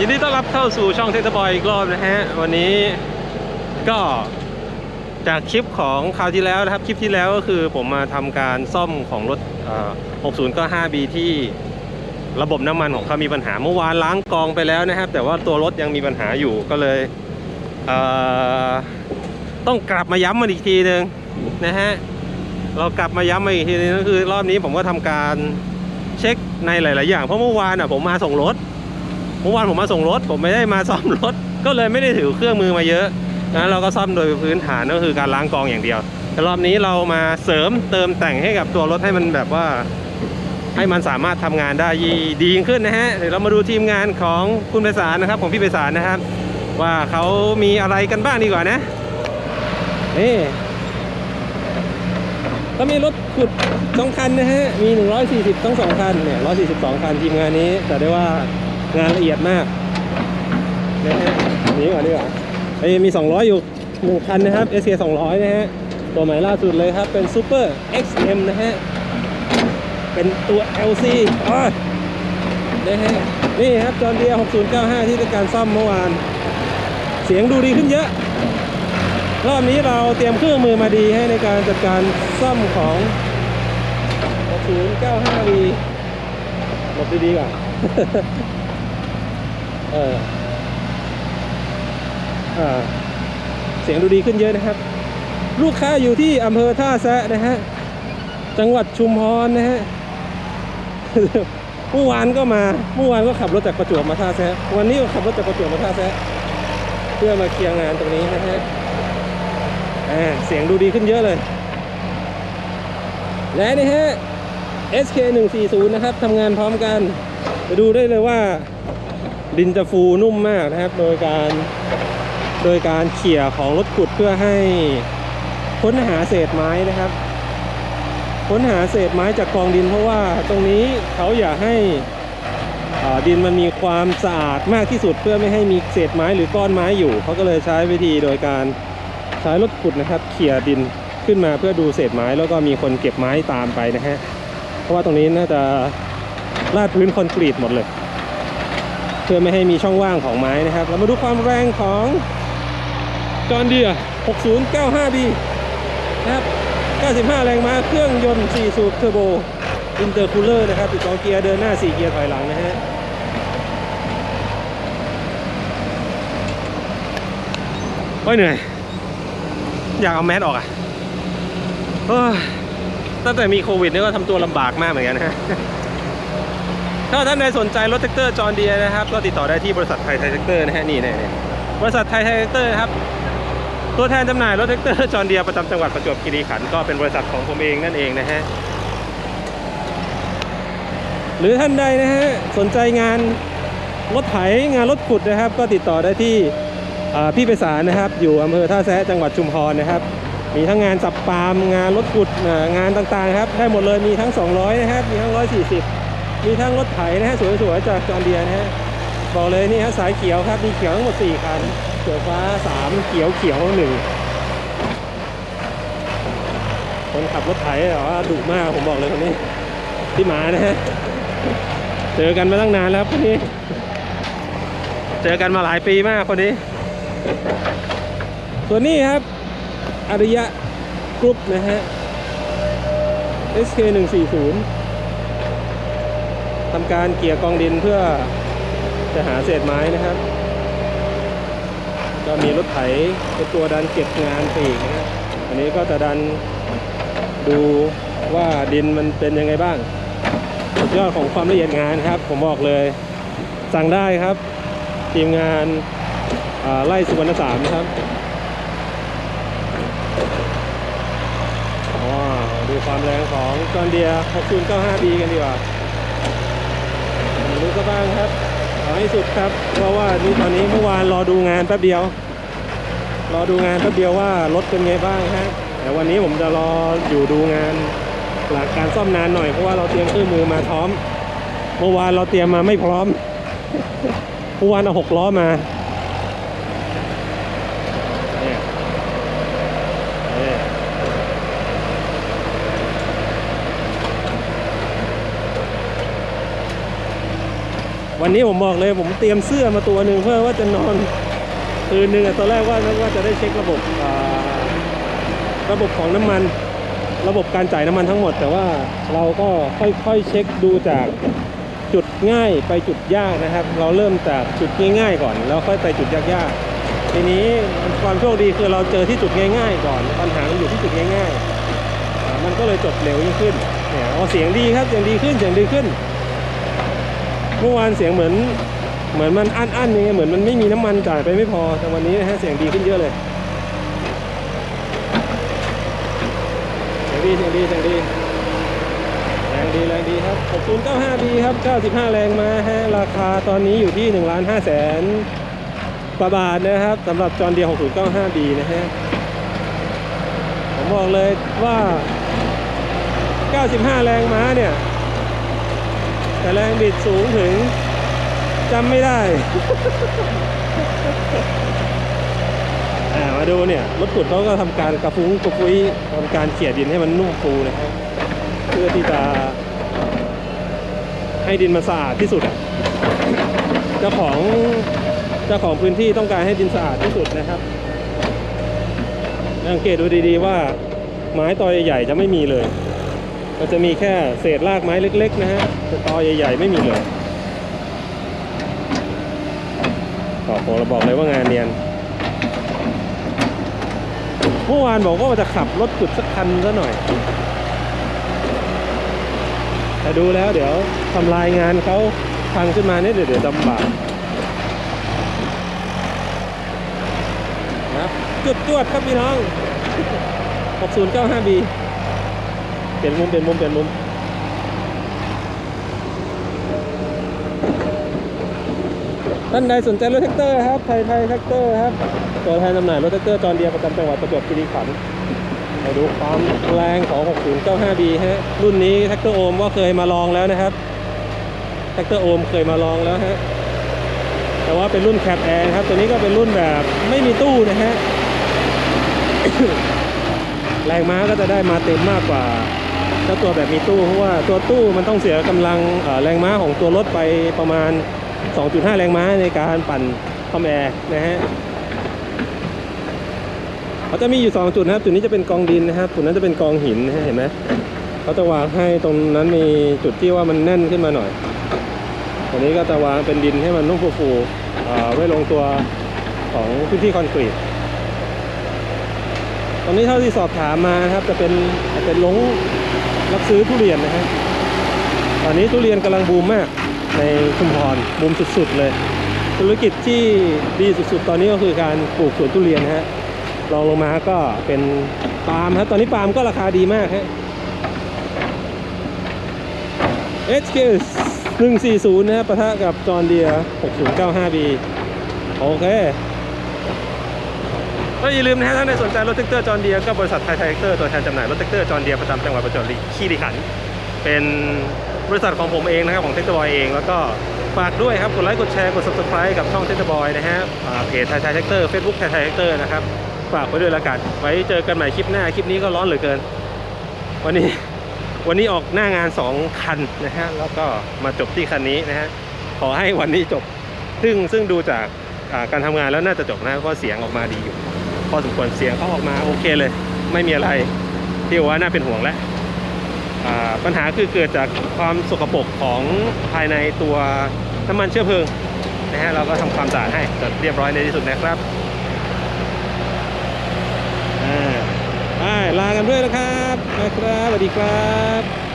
ยินดีต้อนรับเข้าสู่ช่องเทคบอยอีกรอบนะฮะ วันนี้ก็จากคลิปของคราวที่แล้วนะครับ คลิปที่แล้วก็คือผมมาทำการซ่อมของรถ 6095B ที่ระบบน้ำมันของเขามีปัญหาเมื่อวานล้างกองไปแล้วนะครับ แต่ว่าตัวรถยังมีปัญหาอยู่ก็เลยเต้องกลับมาย้ำมันอีกทีหนึ่งนะฮะเรากลับมาย้ำมาอีกทีนึงก็คือรอบนี้ผมก็ทำการเช็คในหลาย ๆ อย่างเพราะเมื่อวานอะผมมาส่งรถ มื่อวานผมมาส่งรถ ผมไม่ได้มาซ่อมรถ ก็เลยไม่ได้ถือเครื่องมือมาเยอะนะเราก็ซ่อมโดยพื้นฐานก็คือการล้างกองอย่างเดียวแต่รอบนี้เรามาเสริมเติมแต่งให้กับตัวรถให้มันแบบว่า ให้มันสามารถทำงานได้ดียิ่งขึ้นนะฮะเดี๋ยวเรามาดูทีมงานของคุณไพศาลนะครับ ของพี่ไพศาลนะครับ ว่าเขามีอะไรกันบ้างดีกว่านะนี่ก็มีรถขุดสองคันนะฮะ มี 140 ทั้งสองคันเนี่ย 142 คันทีมงานนี้แต่ได้ว่า งานละเอียดมากนะฮะนี่ก่อนดีกว่าเอ้มี 200 อยู่หนึ่งคันนะครับ SK 200 นะฮะ ตัวใหม่ล่าสุดเลยครับ เป็น Super XM นะฮะ เป็นตัว LC อ๋อนะฮะ นี่ครับจอร์เดีย6095 ที่ต้การซ่อมเมื่อวาน เสียงดูดีขึ้นเยอะ รอบนี้เราเตรียมเครื่องมือมาดีให้ในการจัดการซ่อมของ 6095V หลบดีๆก่อน เออเสียงดูดีขึ้นเยอะนะครับ ลูกค้าอยู่ที่อำเภอท่าแซะนะฮะ จังหวัดชุมพรนะฮะเมื่อวานก็มาเมื่อวานก็ขับรถจากประจวบมาท่าแซะวันนี้ก็ขับรถจากประจวบมาท่าแซะเพื่อมาเคลียร์งานตรงนี้นะฮะอ่าเสียงดูดีขึ้นเยอะเลย และนี่ฮะ SK 140นะครับทำงานพร้อมกันไปดูได้เลยว่า ดินจะฟูนุ่มมากนะครับ โดยการโดยการเขี่ยของรถขุดเพื่อให้ค้นหาเศษไม้นะครับ ค้นหาเศษไม้จากกองดินเพราะว่าตรงนี้เขาอยากให้ดินมันมีความสะอาดมากที่สุดเพื่อไม่ให้มีเศษไม้หรือก้อนไม้อยู่เขาก็เลยใช้วิธีโดยการใช้รถขุดนะครับเขี่ยดินขึ้นมาเพื่อดูเศษไม้แล้วก็มีคนเก็บไม้ตามไปนะฮะเพราะว่าตรงนี้น่าจะลาดพื้นคอนกรีตหมดเลย เพื่อไม่ให้มีช่องว่างของไม้นะครับ เรามาดูความแรงของจอร์เดีย 6095B นะครับ 95 แรงม้าเครื่องยนต์ 4 สูบเทอร์โบ อินเตอร์คูลเลอร์นะครับติดต่อเกียร์เดินหน้า 4 เกียร์ถอยหลังนะฮะโอ้ยเหนื่อย อยากเอาแมสออกอะตั้งแต่มีโควิดนี่ก็ทำตัวลำบากมากเหมือนกันนะฮะ ถ้าท่านใดสนใจรถแท็กเตอร์จอร์เดียนะครับ ก็ติดต่อได้ที่บริษัทไทยไทยแท็กเตอร์นะฮะนี่นี่บริษัทไทยไทยแท็กเตอร์ครับตัวแทนจำหน่ายรถแท็กเตอร์จอร์เดียประจำจังหวัดประจวบคีรีขันธ์ก็เป็นบริษัทของผมเองนั่นเองนะฮะหรือท่านใดนะฮะสนใจงานรถไถงานรถขุดนะครับ ก็ติดต่อได้ที่พี่ไพศาลนะครับ อยู่อำเภอท่าแซะจังหวัดชุมพรนะครับ มีทั้งงานสับปามงานรถขุดงานต่างๆครับ ได้หมดเลยมีทั้ง 200 นะครับ มีทั้ง 140 มีทั้งรถไถนะฮะสวยๆจากจอร์เดียนะฮะบอกเลยนี่ฮะสายเขียวครับมีเขียวทั้งหมด4คันเขียวฟ้า 3 เขียวเขียวหนึ่งคนขับรถไถแต่ว่าดุมากผมบอกเลยคนนี้พี่หมานะฮะเจอกันมาตั้งนานแล้วครับคนนี้ เจอกันมาหลายปีมากคนนี้ ส่วนนี้ครับอริยะกรุ๊ปนะฮะ SK 140 ทำการเกี่ยกองดินเพื่อจะหาเศษไม้นะครับ ก็มีรถไถเป็นตัวดันเก็บงานไปอีกนะฮะอันนี้ก็จะดันดูว่าดินมันเป็นยังไงบ้างสุดยอดของความละเอียดงานครับ ผมบอกเลย สั่งได้ครับ ทีมงานาไล่สุวรรณสามนะครับว้าดูความแรงของจอร์เดีย 6095B กันดีกว่า มาดูก็บ้างครับขอให้สุดครับ เพราะว่านี่ตอนนี้เมื่อวานรอดูงานแป๊บเดียว รอดูงานแป๊บเดียวว่ารถเป็นไงบ้างฮะแต่วันนี้ผมจะรออยู่ดูงานหลังการซ่อมนานหน่อยเพราะว่าเราเตรียมเครื่องมือมาพร้อม เมื่อวานเราเตรียมมาไม่พร้อมเมื่อวานเอาหกล้อมาเนี่ยเนี่ย วันนี้ผมบอกเลยผมเตรียมเสื้อมาตัวหนึ่งเพื่อว่าจะนอนคืนหนึ่งอะตอนแรกว่าว่าจะได้เช็คระบบระบบของน้ำมัน ระบบการจ่ายน้ำมันทั้งหมด แต่ว่าเราก็ค่อยๆเช็คดูจากจุดง่ายไปจุดยากนะครับ เราเริ่มจากจุดง่ายๆก่อน แล้วค่อยไปจุดยากๆทีนี้ความโชคดีคือเราเจอที่จุดง่าย ๆ ก่อนปัญหามันอยู่ที่จุดง่าย ๆ มันก็เลยจบเร็วยิ่งขึ้นเนี่ยเอ๋อเสียงดีครับเสียงดีขึ้นเสียงดีขึ้น เมื่อวานเสียงเหมือนเหมือนมันอั้นอั้นๆยังไงเหมือนมันไม่มีน้ำมันจ่ายไปไม่พอแต่วันนี้นะฮะเสียงดีขึ้นเยอะเลยเสียงดีเสียงดีเสียงดีแรงดีแรงดีครับ6095 b ครับ 95 แรงมาฮะราคาตอนนี้อยู่ที่1ล้าน5แสนกว่าบาทนะครับสำหรับจอร์เดีย6095 b นะฮะผมบอกเลยว่า 95 แรงม้าเนี่ย แต่แรงบิดสูงถึงจำไม่ได้ มาดูเนี่ยรถขุดเขาก็ทำการกระฟุ้งกระฟุ้ยทำการเขี่ยดินให้มันนุ่มฟูนะครับ เพื่อที่จะให้ดินมันสะอาดที่สุดเจ้าของเจ้าของพื้นที่ต้องการให้ดินสะอาดที่สุดนะครับสังเกตดูดีๆว่าไม้ตอใหญ่ๆจะไม่มีเลย มันจะมีแค่เศษรากไม้เล็ก ๆ นะฮะแต่ตอใหญ่ ๆ ไม่มีเลยก็ผมเราบอกเลยว่างานเนียนเมื่อวานบอกว่าจะขับรถขุดสักคันซะหน่อย แต่ดูแล้วเดี๋ยวทำลายงานเขาพังขึ้นมาเนี่ยเดี๋ยวเดี๋ยวลำบากนะจุดจวดครับพี่น้อง 6095B เปลี่ยนมุมเปลี่ยนมุมเปลี่ยนมุมท่านใดสนใจรถแท็กเตอร์ครับไทยไทยแท็กเตอร์ครับตัวแทนจำหน่ายรถแท็กเตอร์จอห์นเดียประจำจังหวัดประจวบคีรีขันธ์มาดูความแรงของ 6095B ฮะรุ่นนี้แท็กเตอร์โอมก็เคยมาลองแล้วนะครับแท็กเตอร์โอมเคยมาลองแล้วฮะแต่ว่าเป็นรุ่นแคปแอร์ครับ ตัวนี้ก็เป็นรุ่นแบบไม่มีตู้นะฮะแรงม้าก็จะได้มาเต็มมากกว่า ถ้าตัวแบบมีตู้เพราะว่าตัวตู้มันต้องเสียกำลังแรงม้าของตัวรถไปประมาณ 2.5 แรงม้าในการปั่นคอมแอร์นะฮะเขาจะมีอยู่ 2 จุดนะครับ จุดนี้จะเป็นกองดินนะครับจุดนั้นจะเป็นกองหินนะฮะเห็นไหมเขาจะวางให้ตรงนั้นมีจุดที่ว่ามันแน่นขึ้นมาหน่อยตัวนี้ก็จะวางเป็นดินให้มันนุ่มฟูๆเอ่อไว้ลงตัวของพื้นที่คอนกรีตตอนนี้เท่าที่สอบถามมานะครับจะเป็นเป็นลง รับซื้อทุเรียนนะฮะตอนนี้ทุเรียนกำลังบูมมากในชุมพรบูมสุดๆเลย ธุรกิจที่ดีสุดๆ ตอนนี้ก็คือการปลูกสวนทุเรียนนะฮะรองลงมาก็เป็นปาล์มครับตอนนี้ปาล์มก็ราคาดีมากฮะ HK 140 นะฮะปะทะกับจอห์เดีย 6095B โอเค ก็อย่าลืมนะฮะถ้าในสนใจรถแท็กเตอร์จอห์นเดียก็บริษัทไทยไทยแท็กเตอร์ตัวแทนจำหน่ายรถแท็กเตอร์จอห์นเดียประจำจังหวัดประจวบคีรีขันธ์เป็นบริษัทของผมเองนะครับของเทคบอยเองแล้วก็ฝากด้วยครับกดไลค์กดแชร์กด subscribe กับช่องเทคบอยนะฮะเพจไทยไทยแท็กเตอร์เฟซบุ๊กไทยไทยแท็กเตอร์นะครับฝากไว้ด้วยละกันไว้เจอกันใหม่คลิปหน้าคลิปนี้ก็ร้อนเหลือเกิน วันนี้วันนี้ออกหน้างาน 2 คันนะฮะแล้วก็มาจบที่คันนี้นะฮะขอให้วันนี้จบซึ่งซึ่งดูจากการทำงานแล้วน่าจะจบนะเพราะเสียงออกมาดีอยู่ พอสมควรเสียงเขาออกมาโอเคเลย ไม่มีอะไรที่ว่าน่าเป็นห่วงแล้วปัญหาคือเกิดจากความสกปรกของภายในตัวน้ำมันเชื้อเพลิงนะฮะเราก็ทำความสะอาดให้จนเรียบร้อยในที่สุดนะครับอ่าไปลากันด้วยนะครับนะครับสวัสดีครับ